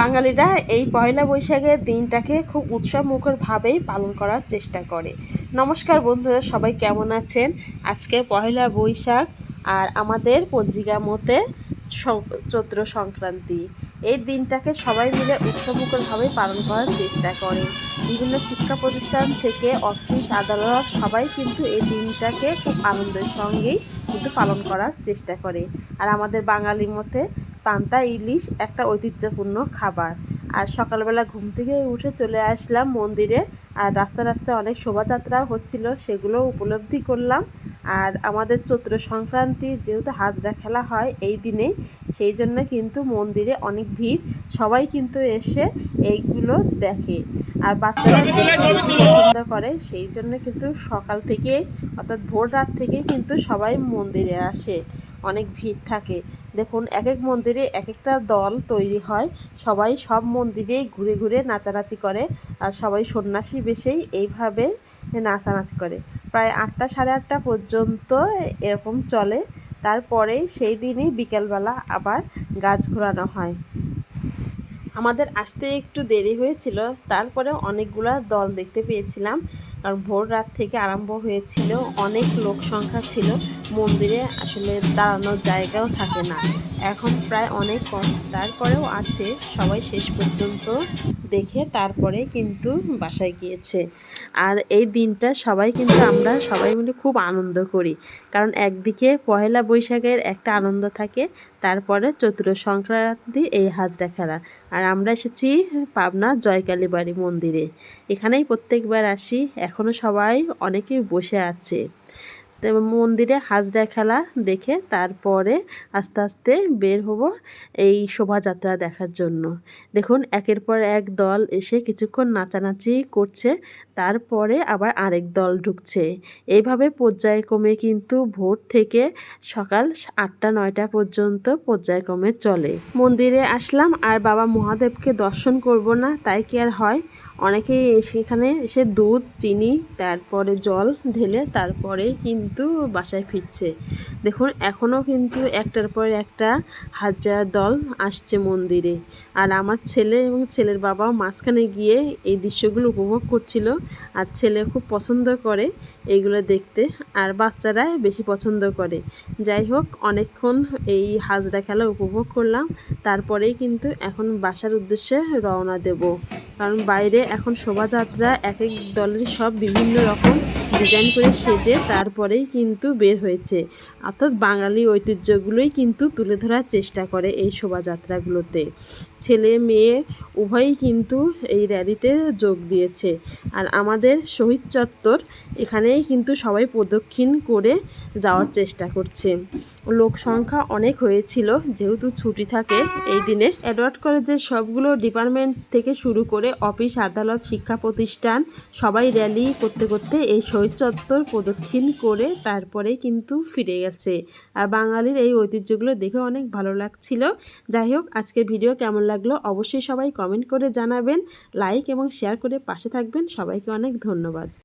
বাঙালিরা এই পয়লা বৈশাখের দিনটাকে খুব উৎসব মুখরভাবেই পালন করার চেষ্টা করে। নমস্কার বন্ধুরা, সবাই কেমন আছেন? আজকে পয়লা বৈশাখ আর আমাদের পঞ্জিকা মতে চৈত্র সংক্রান্তি। এই দিনটাকে সবাই মিলে উৎসবমুখরভাবে পালন করার চেষ্টা করে। বিভিন্ন শিক্ষা প্রতিষ্ঠান থেকে অফিস, আদালত সবাই কিন্তু এই দিনটাকে খুব আনন্দের সঙ্গেই কিন্তু পালন করার চেষ্টা করে। আর আমাদের বাঙালির মতে পান্তা ইলিশ একটা ঐতিহ্যপূর্ণ খাবার। আর সকালবেলা ঘুম থেকে উঠে চলে আসলাম মন্দিরে। আর রাস্তা রাস্তায় অনেক শোভাযাত্রা হচ্ছিল সেগুলো উপলব্ধি করলাম। আর আমাদের চৈত্র সংক্রান্তি যেহেতু হাজরা খেলা হয় এই দিনে সেই জন্য কিন্তু মন্দিরে অনেক ভিড়। সবাই কিন্তু এসে এইগুলো দেখে। আর বাচ্চারা পছন্দ করে সেই জন্য কিন্তু সকাল থেকে অর্থাৎ ভোর রাত থেকে কিন্তু সবাই মন্দিরে আসে। অনেক ভিড় থাকে। দেখুন এক এক মন্দিরে এক একটা দল তৈরি হয়। সবাই সব মন্দিরে ঘুরে ঘুরে নাচানাচি করে আর সবাই সন্ন্যাসী বেশেই এইভাবে নাচানাচি করে। প্রায় আটটা সাড়ে আটটা পর্যন্ত এরকম চলে। তারপরে সেই দিনই বিকেলবেলা আবার গাছ ঘোরানো হয়। আমাদের আসতে একটু দেরি হয়েছিল তারপরে অনেকগুলা দল দেখতে পেয়েছিলাম। কারণ ভোর রাত থেকে আরম্ভ হয়েছিল, অনেক লোক সংখ্যা ছিল। মন্দিরে আসলে দাঁড়ানোর জায়গাও থাকে না। এখন প্রায় অনেক কম। তারপরেও আছে, সবাই শেষ পর্যন্ত দেখে তারপরে কিন্তু বাসায় গিয়েছে। আর এই দিনটা সবাই কিন্তু আমরা সবাই মিলে খুব আনন্দ করি। কারণ একদিকে পয়লা বৈশাখের একটা আনন্দ থাকে, তারপরে চৈত্র সংক্রান্তি এই হাজরা খেলা। আর আমরা এসেছি পাবনা জয়কালী বাড়ি মন্দিরে। এখানেই প্রত্যেকবার আসি এখনও সবাই অনেকেই বসে আছে। মন্দিরে হাজরা খেলা দেখে তারপরে আস্তে আস্তে বের হব এই শোভাযাত্রা দেখার জন্য। দেখুন, একের পর এক দল এসে কিছুক্ষণ নাচানাচি করছে, তারপরে আবার আরেক দল ঢুকছে। এইভাবে পর্যায়ক্রমে কিন্তু ভোর থেকে সকাল আটটা, নয়টা পর্যন্ত পর্যায়ক্রমে চলে। মন্দিরে আসলাম আর বাবা মহাদেবকে দর্শন করব না, তাই কি আর হয়? অনেকেই সেখানে এসে দুধ, চিনি, তারপরে জল ঢেলে তারপরে কিন্তু বাসায় ফিরছে। দেখুন, এখনও কিন্তু একটার পর একটা হাজার দল আসছে মন্দিরে। আর আমার ছেলে এবং ছেলের বাবা মাঝখানে গিয়ে এই দৃশ্যগুলো উপভোগ করছিল। আর ছেলে খুব পছন্দ করে এইগুলো দেখতে, আর বাচ্চারা বেশি পছন্দ করে। যাই হোক, অনেকক্ষণ এই হাজরা খেলা উপভোগ করলাম। তারপরেই কিন্তু এখন বাসার উদ্দেশ্যে রওনা দেব। কারণ বাইরে এখন শোভাযাত্রা এক এক দলের সব বিভিন্ন রকম ডিজাইন করে সেজে তারপরেই কিন্তু বের হয়েছে। অর্থাৎ বাঙালি ঐতিহ্যগুলোই কিন্তু তুলে ধরার চেষ্টা করে এই শোভাযাত্রাগুলোতে। ছেলে, মেয়ে উভয়ই কিন্তু এই র্যালিতে যোগ দিয়েছে। আর আমাদের শহীদ চত্বর এখানেই কিন্তু সবাই প্রদক্ষিণ করে যাওয়ার চেষ্টা করছে। লোক সংখ্যা অনেক হয়েছিল, যেহেতু ছুটি থাকে এই দিনে। অ্যাডওয়ার্ড কলেজের সবগুলো ডিপার্টমেন্ট থেকে শুরু করে অফিস, আদালত, শিক্ষা প্রতিষ্ঠান সবাই র্যালি করতে করতে এই শহীদ চত্বর প্রদক্ষিণ করে তারপরে কিন্তু ফিরে গেছে। আর বাঙালির এই ঐতিহ্যগুলো দেখে অনেক ভালো লাগছিল। যাই হোক, আজকের ভিডিও কেমন লাগল অবশ্যই সবাই কমেন্ট করে জানাবেন, লাইক এবং শেয়ার করে পাশে থাকবেন। সবাইকে অনেক ধন্যবাদ।